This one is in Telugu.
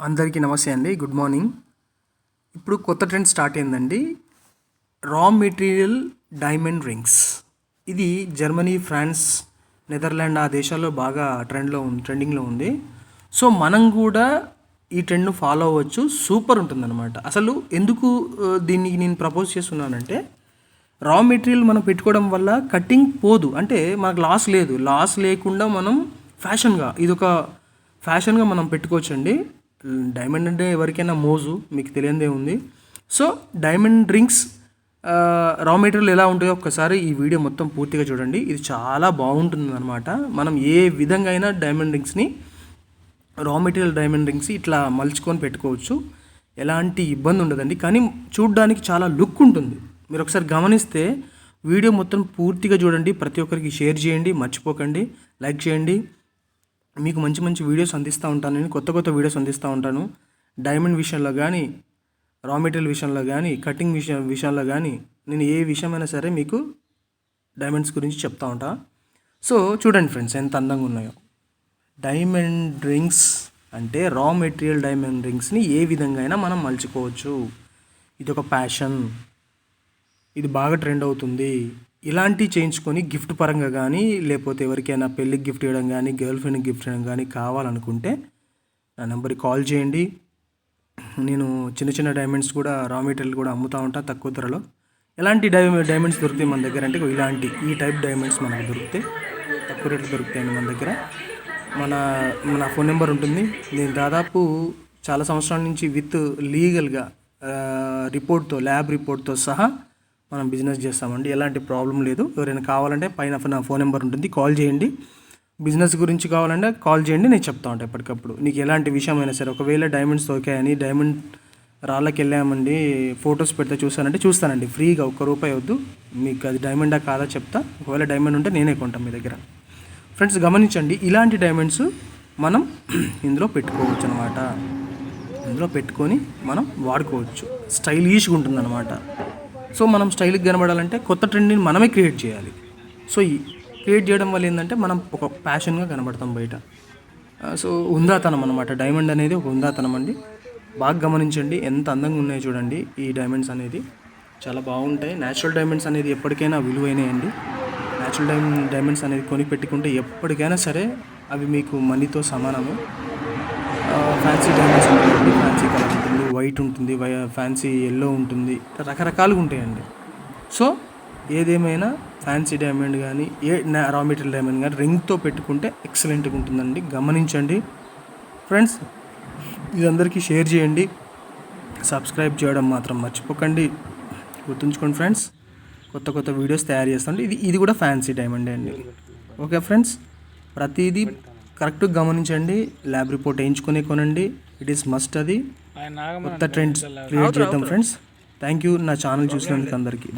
అందరికీ నమస్తే అండి. గుడ్ మార్నింగ్ ఇప్పుడు కొత్త ట్రెండ్ స్టార్ట్ అయిందండి. రా మెటీరియల్ డైమండ్ రింగ్స్ ఇది జర్మనీ ఫ్రాన్స్ నెదర్లాండ్ ఆ దేశాల్లో బాగా ట్రెండ్లో ఉంది ట్రెండింగ్లో ఉంది. సో మనం కూడా ఈ ట్రెండ్ను ఫాలో అవ్వచ్చు. సూపర్ ఉంటుందన్నమాట. అసలు ఎందుకు దీనికి దీన్ని నేను ప్రపోజ్ చేస్తున్నానంటే రా మెటీరియల్ మనం పెట్టుకోవడం వల్ల కటింగ్ పోదు. అంటే మనకు లాస్ లేదు. లాస్ లేకుండా మనం ఫ్యాషన్గా ఇది ఒక ఫ్యాషన్గా మనం పెట్టుకోవచ్చండి. డైమండ్ అంటే ఎవరికైనా మోజు మీకు తెలియదే ఉంది. So diamond rings raw material ఎలా ఉంటాయో ఒక్కసారి ఈ వీడియో మొత్తం పూర్తిగా చూడండి. ఇది చాలా బాగుంటుంది అనమాట మనం ఏ విధంగా అయినా డైమండ్ రింగ్స్ని రా మెటీరియల్ డైమండ్ రింగ్స్ ఇట్లా మలుచుకొని పెట్టుకోవచ్చు. ఎలాంటి ఇబ్బంది ఉండదండి. కానీ చూడడానికి చాలా లుక్ ఉంటుంది. మీరు ఒకసారి గమనిస్తే వీడియో మొత్తం పూర్తిగా చూడండి. ప్రతి ఒక్కరికి షేర్ చేయండి. మర్చిపోకండి. లైక్ చేయండి. మీకు మంచి మంచి వీడియోస్ అందిస్తూ ఉంటాను. నేను కొత్త కొత్త వీడియోస్ అందిస్తూ ఉంటాను. డైమండ్ విషయంలో కానీ రా మెటీరియల్ విషయంలో కానీ కటింగ్ విషయం విషయంలో కానీ నేను ఏ విషయమైనా సరే మీకు డైమండ్స్ గురించి చెప్తా ఉంటా. సో చూడండి ఫ్రెండ్స్ ఎంత అందంగా ఉన్నాయో. డైమండ్ రింగ్స్ అంటే రా మెటీరియల్ డైమండ్ రింగ్స్ని ఏ విధంగా అయినా మనం మలుచుకోవచ్చు. ఇది ఒక ప్యాషన్ ఇది బాగా ట్రెండ్ అవుతుంది. ఇలాంటివి చేయించుకొని గిఫ్ట్ పరంగా కానీ లేకపోతే ఎవరికైనా పెళ్ళికి గిఫ్ట్ ఇవ్వడం కానీ గర్ల్ ఫ్రెండ్కి గిఫ్ట్ ఇవ్వడం కానీ కావాలనుకుంటే నా నెంబర్కి కాల్ చేయండి. నేను చిన్న చిన్న డైమండ్స్ కూడా రా మెటీరియల్ కూడా అమ్ముతూ ఉంటా తక్కువ ధరలో. ఎలాంటి డై డైమండ్స్ దొరుకుతాయి మన దగ్గర అంటే ఇలాంటి ఈ టైప్ డైమండ్స్ మనకు దొరుకుతాయి. తక్కువ రేట్లు దొరుకుతాయండి మన దగ్గర. మన మన ఫోన్ నెంబర్ ఉంటుంది. నేను దాదాపు చాలా సంవత్సరాల నుంచి విత్ లీగల్గా రిపోర్ట్తో ల్యాబ్ రిపోర్ట్తో సహా మనం బిజినెస్ చేస్తామండి. ఎలాంటి ప్రాబ్లం లేదు. ఎవరైనా కావాలంటే పైన నా ఫోన్ నెంబర్ ఉంటుంది. కాల్ చేయండి. బిజినెస్ గురించి కావాలంటే కాల్ చేయండి. నేను చెప్తా ఉంటాను ఎప్పటికప్పుడు. నీకు ఎలాంటి విషయం అయినా సరే ఒకవేళ డైమండ్స్ దొరికాయని డైమండ్ రాళ్ళకి వెళ్ళామండి ఫొటోస్ పెడితే చూస్తానంటే చూస్తానండి. ఫ్రీగా ఒక్క రూపాయి వద్దు. మీకు అది డైమండా కాదా చెప్తా. ఒకవేళ డైమండ్ ఉంటే నేనే కొంటాను మీ దగ్గర. ఫ్రెండ్స్ గమనించండి. ఇలాంటి డైమండ్స్ మనం ఇందులో పెట్టుకోవచ్చు అనమాట ఇందులో పెట్టుకొని మనం వాడుకోవచ్చు. స్టైలిష్గా ఉంటుందన్నమాట. సో మనం స్టైల్కి కనబడాలంటే కొత్త ట్రెండ్ని మనమే క్రియేట్ చేయాలి. సో ఈ క్రియేట్ చేయడం వల్ల ఏంటంటే మనం ఒక ప్యాషన్గా కనబడతాం బయట. సో ఉందాతనం అనమాట డైమండ్ అనేది ఒక ఉందాతనం అండి. బాగా గమనించండి ఎంత అందంగా ఉన్నాయో చూడండి. ఈ డైమండ్స్ అనేది చాలా బాగుంటాయి. న్యాచురల్ డైమండ్స్ అనేది ఎప్పటికైనా విలువైనయండి. న్యాచురల్ డైమండ్ డైమండ్స్ అనేది కొని పెట్టుకుంటే ఎప్పటికైనా సరే అవి మీకు మనీతో సమానము. ఫ్యాన్సీ డైమండ్స్ ఉంటుంది ఫ్యాన్సీ కలర్ ఉంటుంది. వైట్ ఉంటుంది వై ఫ్యాన్సీ ఎల్లో ఉంటుంది. రకరకాలుగా ఉంటాయండి. సో ఏదేమైనా ఫ్యాన్సీ డైమండ్ కానీ ఏ రా మెటీరియల్ డైమండ్ కానీ రింగ్తో పెట్టుకుంటే ఎక్సలెంట్గా ఉంటుందండి. గమనించండి. ఫ్రెండ్స్ ఇది అందరికీ షేర్ చేయండి. సబ్స్క్రైబ్ చేయడం మాత్రం మర్చిపోకండి. గుర్తుంచుకోండి ఫ్రెండ్స్ కొత్త కొత్త వీడియోస్ తయారు చేస్తాం ఇది ఇది కూడా ఫ్యాన్సీ డైమండ్ అండి. ఓకే ఫ్రెండ్స్ ప్రతిదీ కరెక్ట్గా గమనించండి ల్యాబ్ రిపోర్ట్ వేయించుకునే కొనండి. ఇట్ ఈస్ మస్ట్ అది. కొత్త ట్రెండ్స్ క్రియేట్ చేద్దాం ఫ్రెండ్స్ థ్యాంక్ యూ నా ఛానల్ చూసినందుకు అందరికీ.